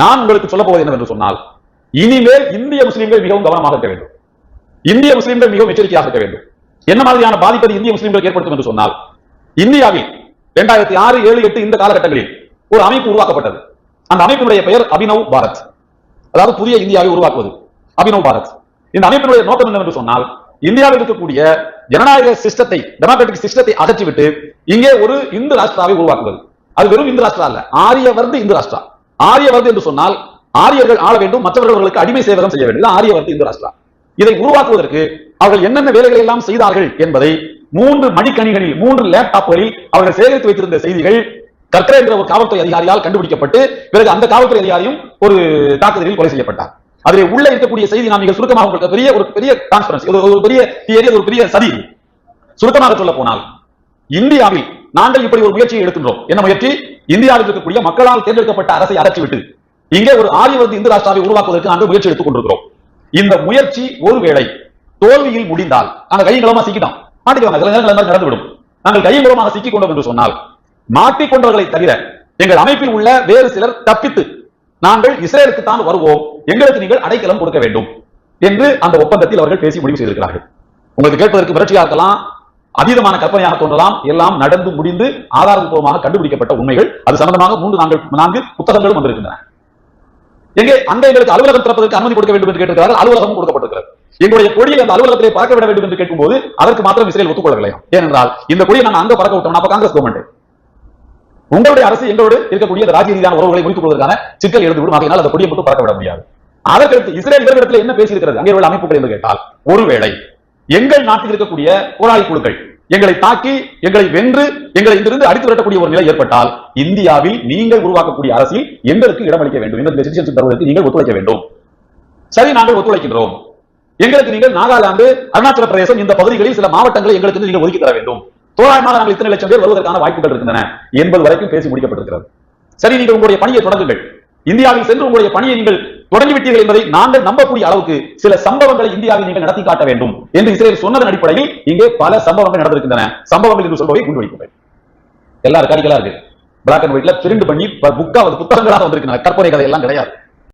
நான் உங்களுக்கு சொல்ல போவது என்னவென்று சொன்னால் இனிமேல் இந்திய முஸ்லிம்கள் மிகவும் கவனமாக இருக்க வேண்டும். இந்திய முஸ்லிம்கள் மிகவும் எச்சரிக்கையாக இருக்க வேண்டும். என்ன மாதிரியான பாதிப்பை இந்திய முஸ்லிம்கள் ஏற்படுத்தும் என்று சொன்னால் இந்தியாவில் இரண்டாயிரத்தி ஆறு ஏழு எட்டு இந்த காலகட்டங்களில் ஒரு அமைப்பு உருவாக்கப்பட்டது. அந்த அமைப்பினுடைய பெயர் அபினவ் பாரத். அதாவது புதிய இந்தியாவை உருவாக்குவது. அபினவ் பாரத். இந்த அமைப்பினுடைய நோக்கம் என்னவென்று சொன்னால் இந்தியாவில் இருக்கக்கூடிய ஜனநாயக சிஸ்டத்தை டெமோக்ராட்டிக் சிஸ்டத்தை அகற்றிவிட்டு இங்கே ஒரு இந்து ராஷ்டிராவை உருவாக்குவது. அது வெறும் இந்து ராஷ்டிரா அல்ல ஆரிய வர்ந்து இந்து ராஷ்டிரா. ஆரியவர்த்து என்று சொன்னால் ஆரியர்கள் ஆள வேண்டும் மற்றவர்கள் அவர்களுக்கு அடிமை சேவகம் செய்ய வேண்டும். ஆரியவர்த்து இந்து ராஷ்டிரா இதை உருவாக்குவதற்கு அவர்கள் என்னென்ன வேலைகளை எல்லாம் செய்தார்கள் என்பதை மூன்று மடிக்கணிகளில் மூன்று லேப்டாப்களில் அவர்கள் சேகரித்து வைத்திருந்த செய்திகள் கற்கரை என்ற ஒரு காவல்துறை அதிகாரியால் கண்டுபிடிக்கப்பட்டு பிறகு அந்த காவல்துறை அதிகாரியும் ஒரு தாக்குதலில் கொலை செய்யப்பட்டார். அதில் உள்ள இருக்கக்கூடிய செய்தி நாம் மிக சுருக்கமாக உங்களுக்கு பெரிய ஒரு பெரிய கான்ஃபரன்ஸ் ஒரு பெரிய தியரி ஒரு பெரிய சதி. சுருக்கமாக சொல்ல போனால் இந்தியாவில் நாங்கள் இப்படி ஒரு முயற்சியை எடுக்கின்றோம். என்ன முயற்சி? இந்தியாவில் இருக்கக்கூடிய மக்களால் தேர்ந்தெடுக்கப்பட்ட அரசை அகற்றிவிட்டு இங்கே ஒரு ஆரியவர்த்தி இந்து ராஷ்டிராவை உருவாக்குவதற்கு நாங்கள் முயற்சி எடுத்துக் கொண்டிருக்கிறோம். இந்த முயற்சி ஒருவேளை தோல்வியில் முடிந்தால் நாங்கள் கையங்களமா சிக்கிட்டோம். மாட்டிக்கோங்க சில நேரங்கள் மாதிரி நடந்துவிடும். நாங்கள் கையங்களமாக சிக்கிக் கொண்டோம் என்று சொன்னால் மாட்டிக்கொண்டவர்களை தவிர எங்கள் அமைப்பில் உள்ள வேறு சிலர் தப்பித்து நாங்கள் இஸ்ரேலுக்கு தான் வருவோம். எங்களுக்கு நீங்கள் அடைக்கலம் கொடுக்க வேண்டும் என்று அந்த ஒப்பந்தத்தில் அவர்கள் பேசி முடிவு செய்திருக்கிறார்கள். உங்களுக்கு கேட்பதற்கு விரட்சியாக இருக்கலாம் அதீதமான கற்பனையாக தோன்றலாம். எல்லாம் நடந்து முடிந்து ஆதாரபூர்வமாக கண்டுபிடிக்கப்பட்ட உண்மைகள். அது சம்பந்தமாக மூன்று நான்கு நான்கு புத்தகங்களும் வந்திருக்கின்றன. எங்கே? அந்த எங்களுக்கு அலுவலகம் திறப்பதற்கு அனுமதி கொடுக்க வேண்டும் என்று கேட்டிருக்கிறார்கள். அலுவலகம் கொடுக்கப்பட்டிருக்கிறது. எங்களுடைய கொடியை அந்த அலுவலகத்திலே பறக்க விட வேண்டும் என்று கேட்கும்போது அதற்கு மாத்திரம் இஸ்ரேல் ஒத்துக்கொள்ளவில்லையா ஏனென்றால் இந்த கொடியை நாங்கள் அங்க பறக்க விட்டோம் அப்ப காங்கிரஸ் கவர்மெண்ட் உங்களுடைய அரசு எங்களோடு இருக்கக்கூடிய இந்த ராஜ்ய ரீதியான உறவுகளை முடித்துக் கொள்வதற்கான சிக்கல் எழுந்துவிடும் ஆகையினால் அந்த கொடியை மட்டும் பறக்க விட முடியாது. அதற்கடுத்து இஸ்ரேல் இவர்களிடத்தில் என்ன பேசியிருக்கிறது? அங்கே உள்ள அமைப்புகள் என்று கேட்டால் ஒருவேளை எங்கள் நாட்டில் இருக்கக்கூடிய போராளி குழுக்கள் எங்களை தாக்கி எங்களை வென்று எங்களை இங்கிருந்து அடித்து விரட்டக்கூடிய ஒரு நிலை ஏற்பட்டால் இந்தியாவில் நீங்கள் உருவாக்கக்கூடிய அரசியல் எங்களுக்கு இடமளிக்க வேண்டும் எங்களுக்கு சிட்டிசன்ஷிப் தருவதற்கு நீங்கள் ஒத்துழைக்க வேண்டும். சரி நாங்கள் ஒத்துழைக்கின்றோம். எங்களுக்கு நீங்கள் நாகாலாந்து அருணாச்சல பிரதேசம் இந்த பகுதிகளில் சில மாவட்டங்களை எங்களுக்கு நீங்கள் ஒதுக்கி தர வேண்டும். தோராயமாக நாங்கள் இத்தனை லட்சம் பேர் வருவதற்கான வாய்ப்புகள் இருக்கின்றன. என்பது வரைக்கும் பேசி முடிக்கப்பட்டிருக்கிறது. சரி நீங்கள் உங்களுடைய பணியை தொடங்குங்கள். இந்தியாவில் சென்று உங்களுடைய பணியை நீங்கள் தொடங்கி விட்டீர்கள் என்பதை நாங்கள் நம்பக்கூடிய அளவுக்கு சில சம்பவங்களை இந்தியாவில் நீங்கள் நடத்தி காட்ட வேண்டும் என்று இஸ்ரேல் சொன்னதன் அடிப்படையில் இங்கே பல சம்பவங்கள் நடந்திருக்கின்றன. சம்பவங்கள் என்று சொல்பவை குண்டுவெடிப்புகள் எல்லாரும் கறிகளா இருக்கு. பிளாக் அண்ட் ஒயிட்ல திருண்டு பண்ணி புக்கா புத்தகங்களாக வந்திருக்கின்றன. கற்பனை கதை எல்லாம் கிடையாது.